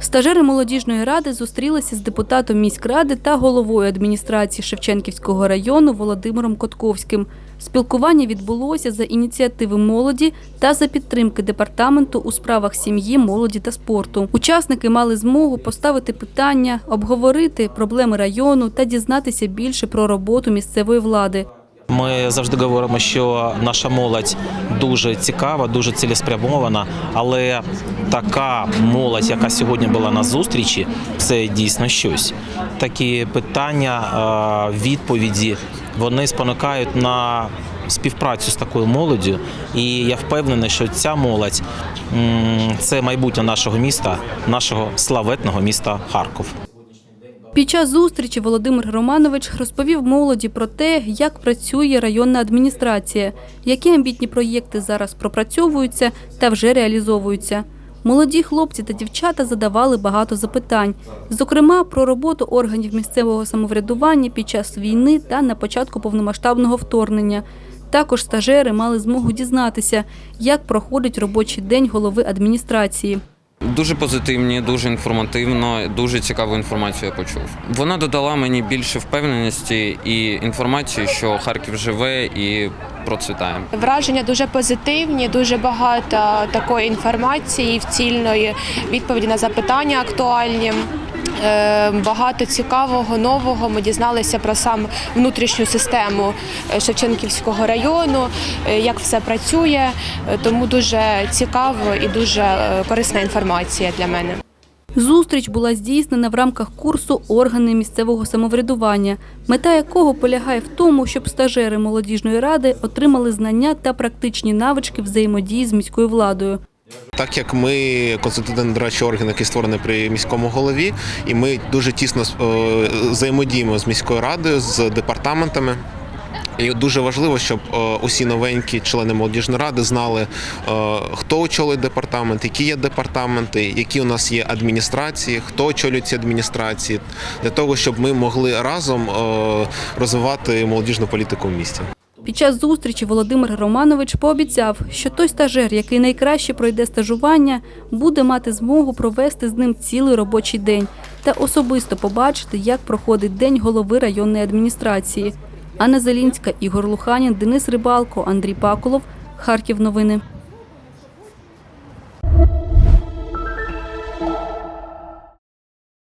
Стажери молодіжної ради зустрілися з депутатом міськради та головою адміністрації Шевченківського району Володимиром Котковським. Спілкування відбулося за ініціативи молоді та за підтримки департаменту у справах сім'ї, молоді та спорту. Учасники мали змогу поставити питання, обговорити проблеми району та дізнатися більше про роботу місцевої влади. Ми завжди говоримо, що наша молодь дуже цікава, дуже цілеспрямована, але така молодь, яка сьогодні була на зустрічі, це дійсно щось. Такі питання, е, відповіді, вони спонукають на співпрацю з такою молоддю. І я впевнений, що ця молодь це майбутнє нашого міста, нашого славетного міста Харків. Під час зустрічі Володимир Романович розповів молоді про те, як працює районна адміністрація, які амбітні проєкти зараз пропрацьовуються та вже реалізовуються. Молоді хлопці та дівчата задавали багато запитань, зокрема про роботу органів місцевого самоврядування під час війни та на початку повномасштабного вторгнення. Також стажери мали змогу дізнатися, як проходить робочий день голови адміністрації. Дуже позитивні, дуже інформативно, дуже цікаву інформацію я почув. Вона додала мені більше впевненості і інформації, що Харків живе і процвітає. Враження дуже позитивні, дуже багато такої інформації, вцільної відповіді на запитання актуальні. Е, Багато цікавого, нового. Ми дізналися про сам внутрішню систему е, Шевченківського району, е, як все працює. Тому дуже цікаво і дуже корисна інформація для мене. Зустріч була здійснена в рамках курсу Органи місцевого самоврядування, мета якого полягає в тому, щоб стажери молодіжної ради отримали знання та практичні навички взаємодії з міською владою. Так як ми конституційний дорадчий орган, який створений при міському голові, і ми дуже тісно е, взаємодіємо з міською радою, з департаментами. І дуже важливо, щоб е, усі новенькі члени молодіжної ради знали, е, хто очолює департамент, які є департаменти, які у нас є адміністрації, хто очолює ці адміністрації, для того, щоб ми могли разом розвивати молодіжну політику в місті. Під час зустрічі Володимир Романович пообіцяв, що той стажер, який найкраще пройде стажування, буде мати змогу провести з ним цілий робочий день та особисто побачити, як проходить день голови районної адміністрації. Анна Зелінська, Ігор Луханін, Денис Рибалко, Андрій Пакулов. Харків новини.